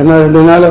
என்ன ரெண்டு நாள்?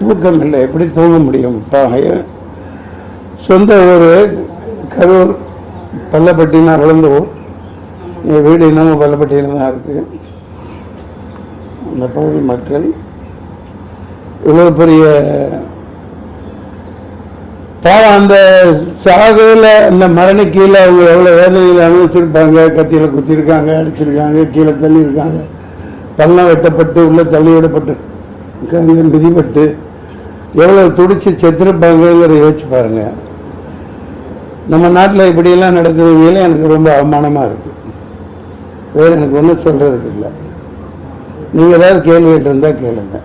தூக்கம் இல்லை எப்படி தூங்க முடியும்? சொந்த ஊர் கரூர் பள்ளப்பட்டினா வளர்ந்த ஊர் என் வீடு இன்னமும் பள்ளப்பட்டியில் தான் இருக்கு. அந்த பகுதி மக்கள் இவ்வளோ பெரிய பாவம் அந்த சாகுல அந்த மரண கீழே அவங்க எவ்வளோ வேதனையில் அனுபவிச்சிருப்பாங்க கத்தியில் குத்திருக்காங்க அடிச்சிருக்காங்க கீழே தள்ளியிருக்காங்க. பள்ளம் வெட்டப்பட்டு உள்ளே தள்ளி விடப்பட்டு இருக்காங்க மிதிப்பட்டு எவ்வளோ துடிச்சு செத்துருப்பாங்கிறத யோசிச்சு பாருங்க. நம்ம நாட்டில் இப்படியெல்லாம் நடக்குதுங்களே எனக்கு ரொம்ப அவமானமாக இருக்கு. வேறு எனக்கு ஒன்றும் சொல்கிறதுக்கு இல்லை. நீங்கள் ஏதாவது கேள்வி இருந்தால் கேளுங்க.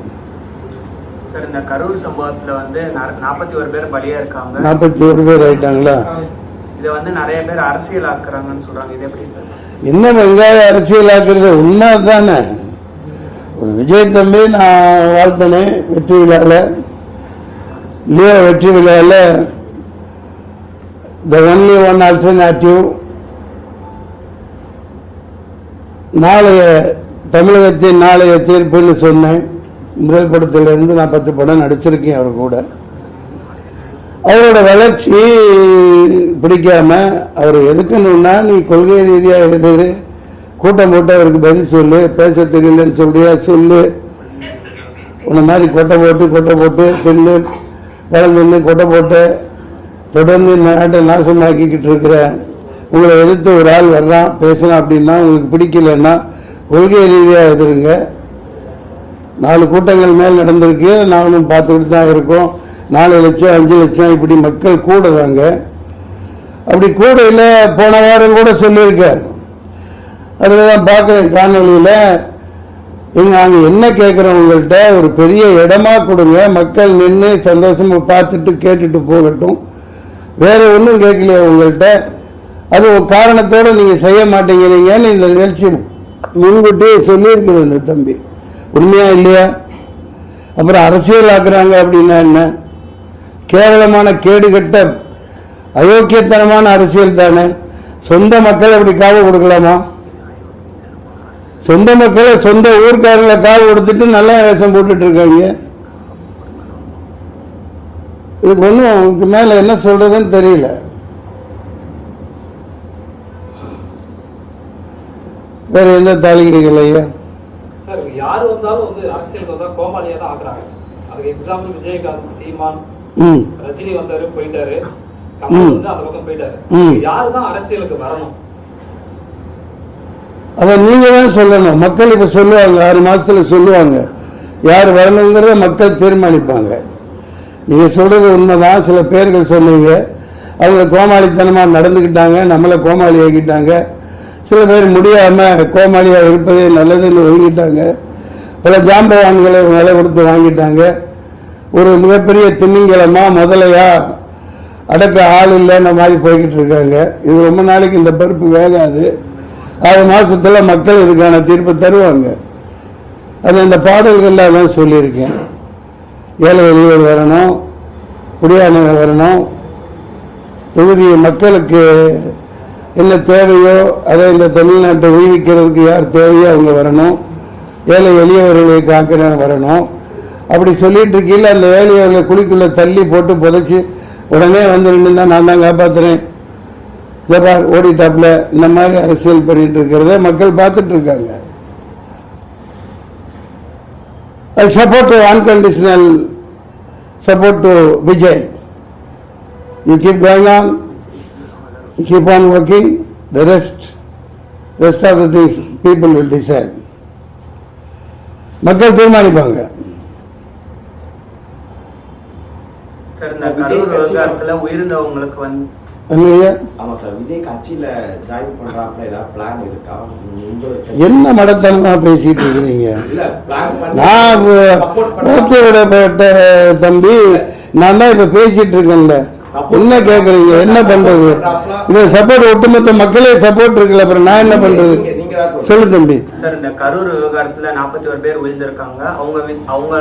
சார் இந்த கரூர் சம்பவத்துல வந்து நாற்பத்தி ஒரு பேர் பலியா இருக்காங்க. நாற்பத்தி ஒரு பேர் ஆயிட்டாங்களா? இதை வந்து நிறைய பேர் அரசியல் ஆக்குறாங்கன்னு சொல்றாங்க. இது எப்படி சார்? என்ன வெங்காய அரசியலாக்குறது? உண்மை தானே ஒரு விஜய் தம்பி நான் வாழ்த்தனேன் வெற்றி விழாவில் லியோ வெற்றி விழாவில் த ஒன்லி ஒன் ஆல்டர்னேட்டிவ் நாளைய தமிழகத்தின் நாளைய தீர்ப்புன்னு சொன்னேன். முதல் படத்திலிருந்து நான் பத்து படம் நடிச்சிருக்கேன் அவர் கூட. அவரோட வளர்ச்சி பிடிக்காம அவர் எதுக்குன்னா நீ கொள்கை ரீதியாக எதிரு கூட்டம் போட்டு அவருக்கு பதில் சொல்லு பேச தெரியலன்னு சொல்றியா சொல்லு. உன்ன மாதிரி கொட்டை போட்டு கொட்டை போட்டு தின்னு பழம் தின்னு கொட்டை போட்டு தொடர்ந்து நாட்டை நாசமாக்கிக்கிட்டு இருக்கிற உங்களை எதிர்த்து ஒரு ஆள் வர்றான் பேசுறான் அப்படின்னா உங்களுக்கு பிடிக்கலன்னா கொள்கை ரீதியாக எதிருங்க. நாலு கூட்டங்கள் மேல் நடந்திருக்கு. நானும் பார்த்துக்கிட்டு தான் இருக்கோம். நாலு லட்சம் அஞ்சு லட்சம் இப்படி மக்கள் கூடுறாங்க. அப்படி கூடையில் போன வாரம் கூட சொல்லியிருக்கார். அதில் தான் பார்க்குறேன் காணொலியில் இங்கே நாங்கள் என்ன உங்கள்கிட்ட? ஒரு பெரிய இடமா கொடுங்க. மக்கள் நின்று சந்தோஷமாக பார்த்துட்டு கேட்டுட்டு போகட்டும். வேற ஒன்றும் கேட்கலையா உங்கள்கிட்ட. அது ஒரு காரணத்தோடு நீங்கள் செய்ய மாட்டேங்கிறீங்கன்னு இந்த நிகழ்ச்சி முன்கூட்டியே சொல்லியிருக்குது இந்த தம்பி. உண்மையா இல்லையா? அப்புறம் அரசியல் ஆக்குறாங்க அப்படின்னா என்ன? கேவலமான கேடுகட்ட அயோக்கியத்தனமான அரசியல் தானே? சொந்த மக்கள் அப்படி காவு கொடுக்கலாமா? சொந்த மக்களை சொந்த ஊர்க்காரங்களை காவு கொடுத்துட்டு நல்ல வேஷம் போட்டுட்டு இருக்காங்க. இதுக்கு ஒன்றும் இதுக்கு மேல என்ன சொல்றதுன்னு தெரியல. வேற எந்த தாளிகைகள் ஐயா யாரு வந்தாலும் வந்து அரசியலுக்கு வந்தா கோமாளியா தான் ஆக்குறாங்க. அதுக்கு எக்ஸாம்பிள் விஜயகாந்த் சீமான் ரஜினி வந்தாரு போயிட்டாரு. கமல் வந்து அந்த பக்கம் போயிட்டாரு. ம். யாரு தான் அரசியலுக்கு வரணும்? அதை நீங்க தான் சொல்லணும். மக்கள் இப்ப சொல்லுவாங்க ஆறு மாசத்துல சொல்லுவாங்க. யார் வரணுங்கிறத மக்கள் தீர்மானிப்பாங்க. நீங்க சொல்றது உண்மைதான். சில பேர்கள் சொன்னீங்க. அவங்க கோமாளித்தனமா நடந்துக்கிட்டாங்க. நம்மளை கோமாளி ஆக்கிட்டாங்க. சில பேர் முடியாம கோமாளியா இருப்பதே நல்லதுன்னு ஒதுங்கிட்டாங்க. பல ஜாம்பவான்களை விலை கொடுத்து வாங்கிட்டாங்க. ஒரு மிகப்பெரிய திமிங்கலமா முதலையா அடக்க ஆள் இல்லைன்ற மாதிரி போய்கிட்டு இருக்காங்க. இது ரொம்ப நாளைக்கு இந்த பருப்பு வேகாது. ஆறு மாதத்தில் மக்கள் இதுக்கான தீர்ப்பு தருவாங்க. அது இந்த பாடல்களில் தான் சொல்லியிருக்கேன். ஏழை எளியவர் வரணும் குடியானவர் வரணும். தொகுதி மக்களுக்கு என்ன தேவையோ அதை இந்த தமிழ்நாட்டை உய்விக்கிறதுக்கு யார் தேவையோ அவங்க வரணும். ஏழை எளியவர்களை காக்கிறவங்க வரணும். அப்படி சொல்லிட்டு இருக்கையில் அந்த ஏழையவர்களை குழிக்குள்ள தள்ளி போட்டு புதைச்சி உடனே வந்து நின்று நான் தான் காப்பாற்றுறேன் ஜபார் ஓடிட்டாப்ல இந்த மாதிரி அரசியல் பண்ணிட்டு இருக்கிறத மக்கள் பார்த்துட்டு இருக்காங்க. Support to unconditional support to Vijay you keep going on keep on working the rest rest of the things people will decide. மக்கள் தீர்மானிப்பாங்க. என்ன மடத்தனமா பேசிட்டு இருக்கிறீங்க? பண்ணி நான் விடப்பட்ட தம்பி நான் தான் இப்ப பேசிட்டு இருக்கேன்ல. என்ன கேக்குறீங்க? என்ன பண்றது? இத சப்போர்ட் ஒட்டுமொத்த மக்களே சப்போர்ட் இருக்குல்ல அப்புறம் நான் என்ன பண்றது? சொல்லு தம்பி. சார் இந்த கரூர் விவகாரத்துல நாற்பத்தி ஒரு பேர் உயிர்ந்திருக்காங்க அவங்க அவங்க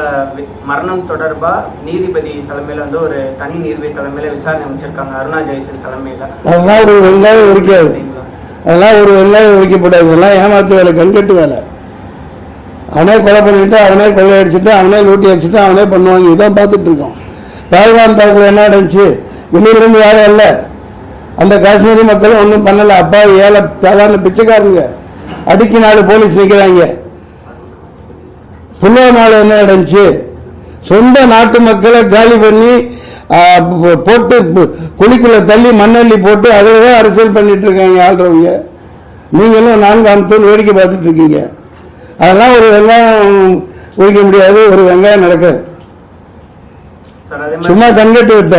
மரணம் தொடர்பா நீதிபதி தலைமையில வந்து ஒரு தனி நீதிபதி தலைமையில விசாரணை அமைச்சிருக்காங்க. அருணா ஜெயசன் தலைமையில. அதெல்லாம் ஒரு வெங்காயம் உரிக்காது. அதெல்லாம் ஒரு வெங்காயம் வைக்கப்படாது இதெல்லாம் ஏமாத்து வேலை கண்கட்டு வேலை. அவனே கொலை பண்ணிட்டு அவனே கொள்ளை அடிச்சுட்டு அவனே லூட்டி அடிச்சுட்டு அவனே பண்ணுவாங்க. இதான் பார்த்துட்டு இருக்கோம் தாய்வான் தாக்குல என்ன நடந்துச்சு? வெளியிலிருந்து யாரும் இல்லை அந்த காஷ்மீரி மக்களும் ஒன்றும் பண்ணல. அப்பா ஏழை சாதாரண பிச்சைக்காரங்க. அடிக்கு நாலு போலீஸ் நிற்கிறாங்க புல்வாமாவில் என்ன நடந்துச்சு? சொந்த நாட்டு மக்களை காலி பண்ணி போட்டு குழிக்குள்ள தள்ளி மண்ணள்ளி போட்டு அதில் தான் அரசியல் பண்ணிட்டு இருக்காங்க ஆள்றவங்க. நீங்களும் நான்காம் வேடிக்கை பார்த்துட்டு இருக்கீங்க. அதெல்லாம் ஒரு வெங்காயம் உரிக்க முடியாது ஒரு வெங்காயம் அதே சும்மா கண்கட்டு வைத்த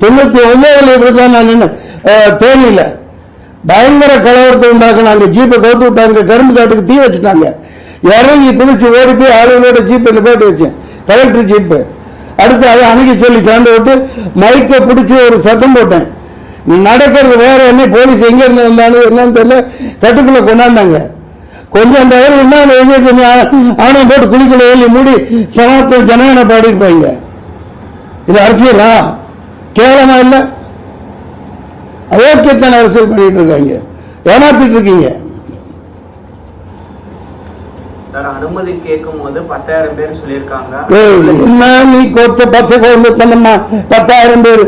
தொண்ணூத்தி ஒன்பதுல இப்படிதான் நான் நின்று தேனியில. பயங்கர கலவரத்தை உண்டாக்குனாங்க. ஜீப்பை கவுத்து விட்டாங்க. கரும்பு காட்டுக்கு தீ வச்சுட்டாங்க. இறங்கி குதிச்சு ஓடி போய் ஆளுங்களோட ஜீப் என்ன போட்டு வச்சேன். கலெக்டர் ஜீப்பு அடுத்து அதை அணுகி சொல்லி சாண்டு விட்டு மைக்கை பிடிச்சி ஒரு சத்தம் போட்டேன். நடக்கிறது வேற என்ன போலீஸ் எங்க இருந்து வந்தாலும் என்னன்னு தெரியல. கட்டுக்குள்ள கொண்டாந்தாங்க. கொஞ்சம் தவிர என்ன எழுதி ஆணையம் போட்டு குளிக்கல ஏறி மூடி சமத்துவ ஜனகனை பாடியிருப்பாங்க. இது அரசியலா? கேவலமா இல்ல? அயோக்கியத்தன அரசியல் பண்ணிட்டு இருக்காங்க. ஏமாத்திட்டு இருக்கீங்க. அனுமதி கேட்கும் போது பத்தாயிரம் பேர் சொல்லியிருக்காங்க. பத்தாயிரம் பேர்.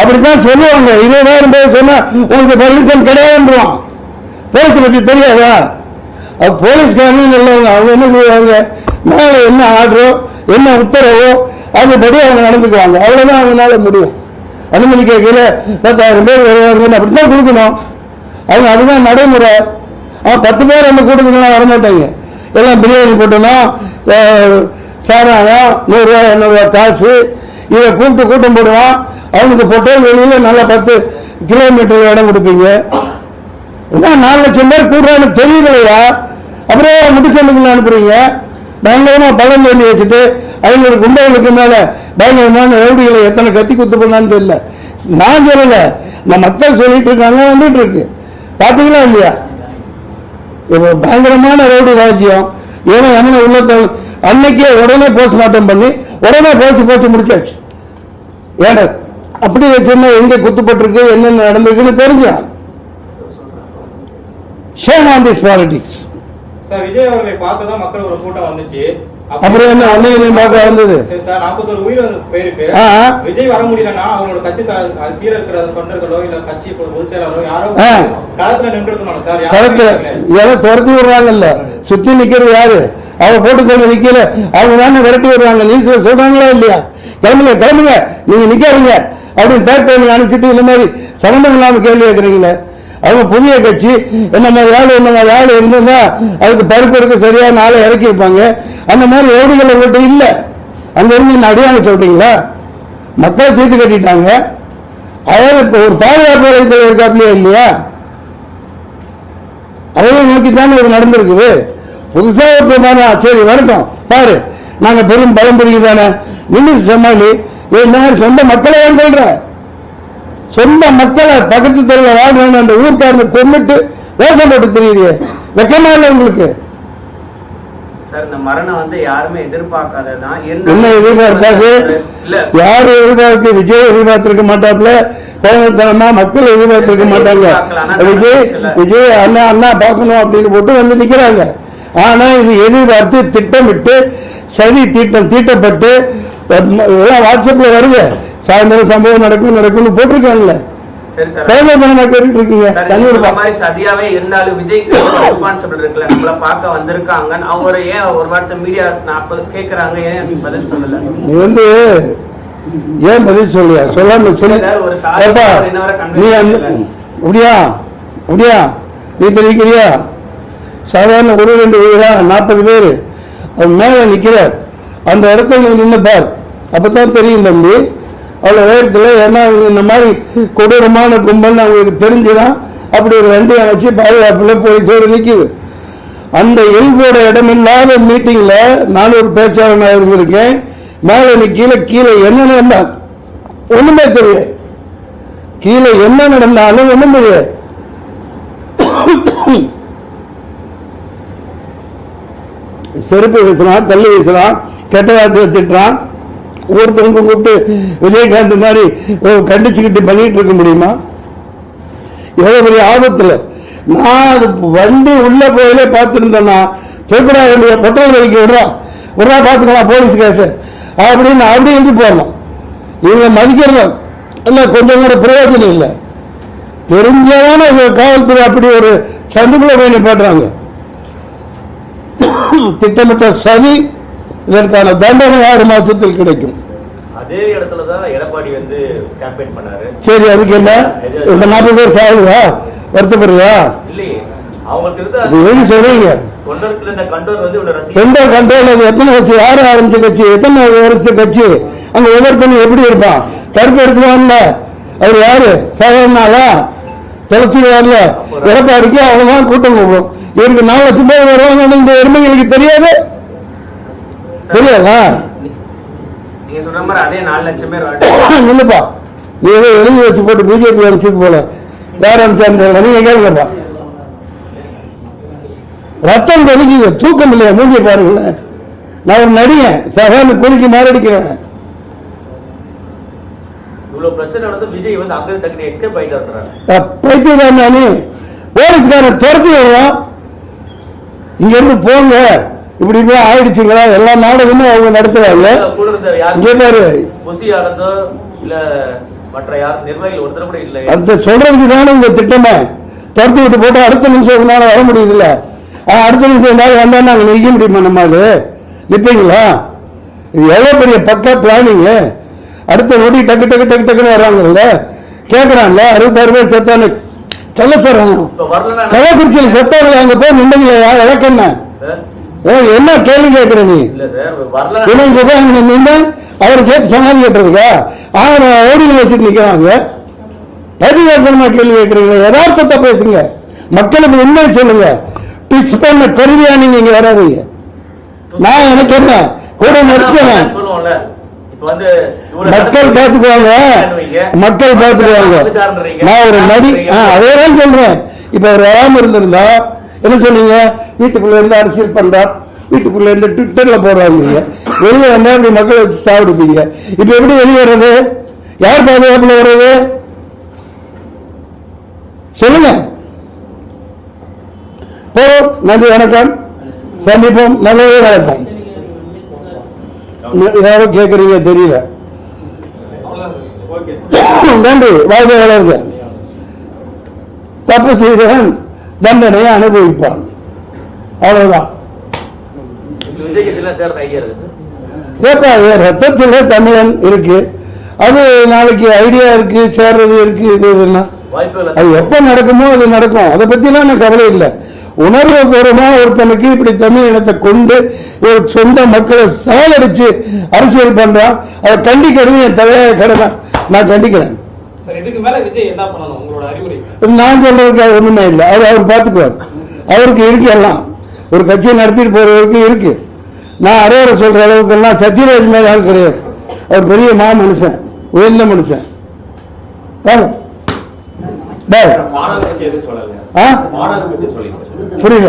அப்படித்தான் சொல்லுவாங்க. இருபதாயிரம் பேர் சொன்னா உங்களுக்கு பர்மிஷன் கிடையாதுன்றான் போலீஸ் பத்தி தெரியாதா? அது போலீஸ்காரனும் நல்லவங்க அவங்க என்ன செய்வாங்க? மேல என்ன ஆர்டரோ என்ன உத்தரவோ அதுபடி அவங்க நடந்துக்குவாங்க. அவ்வளவுதான் அவங்களால முடியும். அனுமதி கேட்கல. பத்தாயிரம் பேர் வருவாங்க அப்படித்தான் கொடுக்கணும். அவங்க அதுதான் நடைமுறை. அவன் பத்து பேர் அந்த கூட்டத்துக்குலாம் வரமாட்டாங்க. எல்லாம் பிரியாணி போட்டணும் சாராயம் நூறுரூவா இரநூறுவா காசு இதை கூப்பிட்டு கூட்டம் போடுவான். அவனுக்கு பொட்டல் வெளியில் நல்லா பத்து கிலோமீட்டர் இடம் கொடுப்பீங்க. நாலு லட்சம் பேர் கூடுறான்னு தெரியுதுலையா அப்புறம் முடிச்சு அனுப்புறீங்க? பயங்கரமா பழம் தோண்டி வச்சுட்டு ஐநூறு குண்டர்களுக்கு மேல பயங்கரமான ரவுடிகளை எத்தனை கத்தி குத்து பண்ணான்னு தெரியல. நான் சொல்லல. நான் மக்கள் சொல்லிட்டு இருக்காங்க வந்துட்டு இருக்கு. பாத்தீங்களா இல்லையா? இப்போ பயங்கரமான ரவுடி ராஜ்யம். ஏன்னா எமனை உள்ளத்தை அன்னைக்கே உடனே போஸ்ட்மார்ட்டம் பண்ணி உடனே போச்சு போச்சு முடிச்சாச்சு. ஏன்னா அப்படி வச்சிருந்தா எங்க குத்துப்பட்டிருக்கு என்னென்ன நடந்திருக்குன்னு தெரிஞ்சான் shame on this politics sir Vijay அவர்களை பார்க்க தான் மக்கள் ஒரு கூட்டம் வந்துச்சு. அப்ப- அப்புறம் என்ன ஒன்னையும் பார்க்க வந்தது? சரி நாற்பத்தொரு உயிர் வந்து போயிருக்கு. விஜய் வர முடியலன்னா அவங்களோட கட்சி கீழே இருக்கிற தொண்டர்களோ இல்ல கட்சி பொதுச் செயலாளரோ யாரோ. களத்துல நின்று இருக்கணும் சார் யாரும் யாரோ துரத்தி விடுறாங்கல்ல. சுத்தி நிக்கிறது யாரு? அவங்க போட்டு தள்ளி நிக்கல. அவங்க தானே விரட்டி விடுறாங்க. நியூஸ்ல சொல்றாங்களா இல்லையா? கிளம்புங்க கிளம்புங்க. நீங்க நிக்காதீங்க. அப்படின்னு பேக் பண்ணி அனுப்பிச்சிட்டு இந்த மாதிரி சம்பந்தம் இல்லாம கேள்வி கேட்கறீங்களே. அவங்க புதிய கட்சி என்ன மாதிரி ஆள் என்ன மாதிரி ஆள் இருந்திருந்தா அதுக்கு பருப்பு எடுக்க சரியான ஆளை இறக்கியிருப்பாங்க அந்த மாதிரி ரவுடிகள் உங்கள்கிட்ட இல்லை. அங்க இருந்து என்ன அடியாங்க சொல்றீங்களா? மக்கள் தீர்த்து கட்டிட்டாங்க. அவர் இப்போ ஒரு பாதுகாப்பு வலைத்தல் இருக்காப்லையே இல்லையா? அவளை நோக்கி தானே இது நடந்திருக்குது. புதுசாக ஒருத்தர் சரி வரட்டும். பாரு நாங்க பெரும் பலம் தானே. நின்று சமாளி இந்த மாதிரி சொந்த மக்களை ஏன் சொல்ற சொந்த மக்களை பக்கத்து தெருவில் வாழ்றவங்க அந்த ஊர்க்காரனை கொண்டுட்டு வேஷம் போட்டு தெரியுது. வெக்கமா இல்லை உங்களுக்கு? என்ன எதிர்பார்த்தாது யாரு எதிர்பார்த்து? விஜய் எதிர்பார்த்திருக்க மாட்டாப்ல கோவத்தனமா மக்கள் எதிர்பார்த்திருக்க மாட்டாங்க. விஜய் விஜய் அண்ணா அண்ணா பார்க்கணும் அப்படின்னு போட்டு வந்து நிக்கிறாங்க. ஆனா இது எதிர்பார்த்து திட்டமிட்டு சரி தீட்டம் தீட்டப்பட்டு வாட்ஸ்அப்ல வருது. சாயந்தரம் சம்பவம் நடக்கும் நடக்கும்னு போட்டிருக்காங்கல்ல. சதியாவே இருந்தாலும் விஜய்க்கு ரெஸ்பான்சிபிள் இருக்குல்ல. நம்மள பார்க்க வந்திருக்காங்க அவங்க ஏன் ஒரு வார்த்தை மீடியா நாற்பது கேக்குறாங்க ஏன் நீ பதில் சொல்லல? நீ வந்து ஏன் பதில் சொல்லியா? சொல்லாம சொல்லி நீ. அப்படியா அப்படியா நீ தெரிவிக்கிறியா? சாதாரண ஒரு ரெண்டு உயிரா நாற்பது பேர் அவர் மேல நிக்கிறார். அந்த இடத்துல நீ நின்னு பார். அப்பதான் தெரியும் தம்பி அவ்வளோ உயரத்தில் ஏன்னா இந்த மாதிரி கொடூரமான கும்பல் அவங்களுக்கு தெரிஞ்சுதான் அப்படி ஒரு வண்டி அமைச்சு பாதுகாப்பில் போலீஸோடு நிற்கிது அந்த எல்போட இடமில்லாத மீட்டிங்ல நான் ஒரு பேச்சாளனாக இருந்திருக்கேன். மேலே நீ கீழே கீழே என்ன நடந்தால்? ஒண்ணுமே தெரியல. கீழே என்ன நடந்தாலும் ஒண்ணும் தெரியாது செருப்பு வீசுறான் தள்ளி வீசுறான் கெட்ட வார்த்தை திட்டுறான். ஒருத்தவங்க கூப்பிட்டு விஜயகாந்த் மாதிரி கண்டிச்சுக்கிட்டு பண்ணிட்டு இருக்க முடியுமா? எவ்வளவு பெரிய ஆபத்துல. நான் அது வண்டி உள்ள போயிலே பார்த்துருந்தேன்னா திருப்படா வேண்டிய பெட்ரோல் விலைக்கு விடுறா. விடுறா பார்த்துக்கலாம் போலீஸ் கேஸ். அப்படின்னு அப்படி இருந்து போடலாம் இவங்க மதிக்கிறோம் இல்ல கொஞ்சம் கூட பிரயோஜனம் இல்லை. தெரிஞ்சதான காவல்துறை அப்படி ஒரு சந்துக்குள்ள போய் நிப்பாட்டுறாங்க. திட்டமிட்ட சதி இதற்கான தண்டனை ஆறு மாசத்தில் கிடைக்கும். அதே இடத்துல தான் எடப்பாடி வந்து கேம்பெயின் பண்ணாரு. சரி அதுக்கு என்ன? இந்த நாற்பது பேர் சாகுதா? வருத்தப்படுறியா? இல்லையே. அவங்களுக்கு சொல்றீங்க? கண்ட்ரோல் அது எத்தனை கட்சி? யார் ஆரம்பிச்ச கட்சி? எத்தனை வருஷத்து கட்சி? அங்க ஒவ்வொருத்தனும் எப்படி இருப்பான்? கருப்பு எடுத்துவான்ல அவர் யாரு? சாதாரணாலா தெளச்சிடுவார்ல எடப்பாடிக்கு அவ்வளவுதான் கூட்டம் கூடும் இவருக்கு நாலு லட்சம் பேர் வருவாங்கன்னு இந்த எருமைகளுக்கு தெரியாது தெரியாதா நீங்க சொல்ற மாதிரி அதே நாலு லட்சம் பேர் வரட்டும். நில்லுப்பா. நீ ஏதோ எழுதி வச்சு போட்டு பிஜேபி அனுப்பிச்சு போல. யார் அனுப்பிச்சா நீங்க கேளுங்கப்பா. ரத்தம் கொதிக்குது. தூக்கம் இல்லையா? மூஞ்சி பாருங்களேன். நான் ஒரு நடிகன். சகான்னு குலுக்கி மாரடிக்கிறேன். பைத்தியக்காரன் நானு. போலீஸ்காரன் துரத்தி விடுறான். இங்க இருந்து போங்க. இப்படி இப்படி ஆயிடுச்சுங்களா? எல்லா நாடகமும் அவங்க நடத்துறாங்க. இங்கே பாரு. அந்த சொல்றதுக்கு தானே இந்த திட்டமே. துரத்தி விட்டு போட்டு அடுத்த நிமிஷம் உங்களால வர முடியுதுல்ல. அடுத்த நிமிஷம் எதாவது வந்தா நாங்க நிக்க முடியுமா நம்மால நிப்பீங்களா? இது எவ்வளவு பெரிய பக்கா பிளானிங் அடுத்த நொடி டக்கு டக்கு டக்கு டக்குன்னு வர்றாங்கல்ல. கேக்குறான்ல அறுபத்தாறு பேர் செத்தானு சொல்ல சொல்றாங்க கள்ளக்குறிச்சியில் செத்தாங்களே அங்க போய் நின்றீங்களா சார் என்ன கேள்வி கேட்கிற நீ? போய் அங்க நின்று அவரை சேர்த்து சமாதி கட்டுறதுக்கா? ஆயிரம் ஓடிகள் வச்சுட்டு நிக்கிறாங்க பதிவேசனமா கேள்வி கேட்கறீங்க யதார்த்தத்தை பேசுங்க. மக்களுக்கு உண்மையை சொல்லுங்க. பிச் பண்ண கருவியா நீங்க இங்க வராதீங்க. நான் எனக்கு என்ன கூட இவ்வளவு மக்கள் பார்த்துக்குவாங்க. மக்கள் பார்த்துக்குவாங்க. நான் ஒரு நடி ஆ, அதேதான் சொல்றேன். இப்ப அவர் வராம இருந்திருந்தா என்ன சொன்னீங்க? வீட்டுக்குள்ள இருந்து அரசியல் பண்றா வீட்டுக்குள்ள இருந்து ட்விட்டர்ல போடுறாங்க வெளியே வந்தா இப்படி மக்களை வச்சு சாப்பிடுப்பீங்க. இப்ப எப்படி வெளியே வர்றது? யார் பாதுகாப்புல வர்றது? சொல்லுங்க. போறோம். நன்றி வணக்கம். சந்திப்போம். நல்லதே நடக்கும். யாரோ கேட்கறீங்க தெரியல. நன்றி. வாழ்க வளர்க. தப்பு செய்தவன் தண்டனையை அனுபவிப்பான். அவ்வளவுதான். ரத்தத்துல தமிழன் இருக்கு. அது நாளைக்கு ஐடியா இருக்கு சேர்றது இருக்கு இது இதுன்னா. அது எப்ப நடக்குமோ அது நடக்கும். அதை பத்திலாம் எனக்கு கவலை இல்லை. உணர்வு பூர்வமா ஒருத்தனுக்கு இப்படி தமிழ் இனத்தை கொண்டு ஒரு சொந்த மக்களை சாலடிச்சு அரசியல் பண்றான் அதை கண்டிக்கிறது என் தலையாய கடமை. நான் கண்டிக்கிறேன். நான் சொல்றதுக்கு ஒண்ணுமே இல்லை. அது அவர் பார்த்துக்குவார். அவருக்கு இருக்கு எல்லாம் ஒரு கட்சியை நடத்திட்டு போறவருக்கு இருக்கு. நான் அரையரை சொல்ற அளவுக்கு எல்லாம் சத்யராஜ் மேல ஆள் கிடையாது. அவர் பெரிய மா மனுஷன் உயர்ந்த மனுஷன். ஆ? புரியல.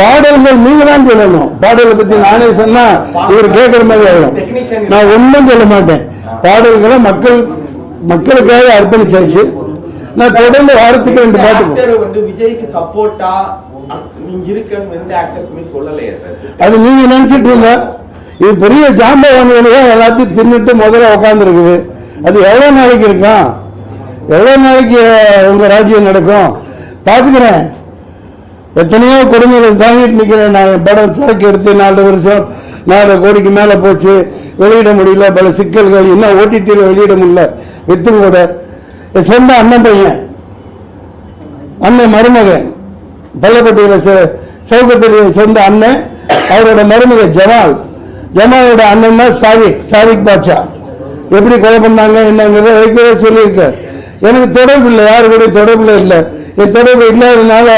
பாடல்கள் நீங்க தான் சொல்லணும். பாடலை பத்தி நானே சொன்னா இவர் கேட்கற மாதிரி ஆகும் நான் ஒன்றும் சொல்ல மாட்டேன். பாடல்களை மக்கள் மக்களுக்காக அர்ப்பணிச்சாச்சு. நான் தொடர்ந்து வாரத்துக்கு ரெண்டு பாட்டு விஜய்க்கு சப்போர்ட்டா அது நீங்க நினைச்சிட்டு இருந்த இது பெரிய ஜாம்பவான்களே எல்லாத்தையும் தின்னுட்டு முதல்ல உட்காந்துருக்குது அது எவ்வளவு நாளைக்கு இருக்கும்? எவ்வளவு நாளைக்கு உங்க ராஜ்யம் நடக்கும்? பாத்துக்கிறேன் எத்தனையோ கொடுமைகளை தாங்கிட்டு நிக்கிறேன். நான் படம் சரக்கு எடுத்து நாலு வருஷம் நாலு கோடிக்கு மேல போச்சு. வெளியிட முடியல பல சிக்கல்கள். இன்னும் ஓடிடியில் வெளியிட முடியல. வித்தும் கூட சொந்த அண்ணன் பையன். அண்ணன் மருமகன். பள்ளப்பட்டியில் சௌகத்துடைய சொந்த அண்ணன் அவரோட மருமக ஜமால். ஜமாலோட அண்ணன் தான் சாதிக் சாதிக் பாட்சா எப்படி கொலை பண்ணாங்க என்னங்கிறத வைக்கவே சொல்லியிருக்கார். எனக்கு தொடர்பு இல்லை யாரு கூட தொடர்பு இல்லை. என் தொடர்பு இல்லாததுனால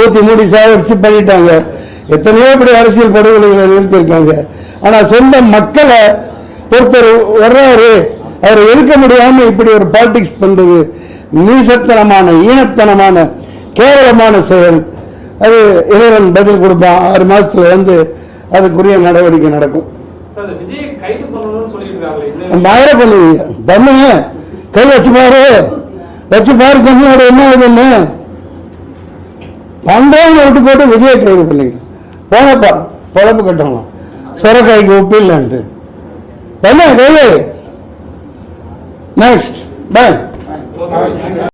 ஊத்தி மூடி சாவடிச்சு பண்ணிட்டாங்க. எத்தனையோ இப்படி அரசியல் படுகொலைகளை நிறுத்திருக்காங்க ஆனா சொந்த மக்களை ஒருத்தர் வர்றாரு அவரை எதிர்க்க முடியாம இப்படி ஒரு பாலிடிக்ஸ் பண்றது நீசத்தனமான ஈனத்தனமான கேவலமான செயல். அது இறைவன் பதில் கொடுப்பான் ஆறு மாசத்துல வந்து அதுக்குரிய நடவடிக்கை நடக்கும். மழை பண்ணுவீங்க பண்ணுங்க கை வச்சு பாரு. வச்சு பாரு தமிழ்நாடு என்ன ஆகுதுன்னு. பண்றவங்க விட்டு போட்டு விஜய கைது பண்ணீங்க போனப்பா பொழப்பு கட்டணும். சுரக்காய்க்கு உப்பு இல்லைன்ட்டு. பண்ண கைது. நெக்ஸ்ட் பாய்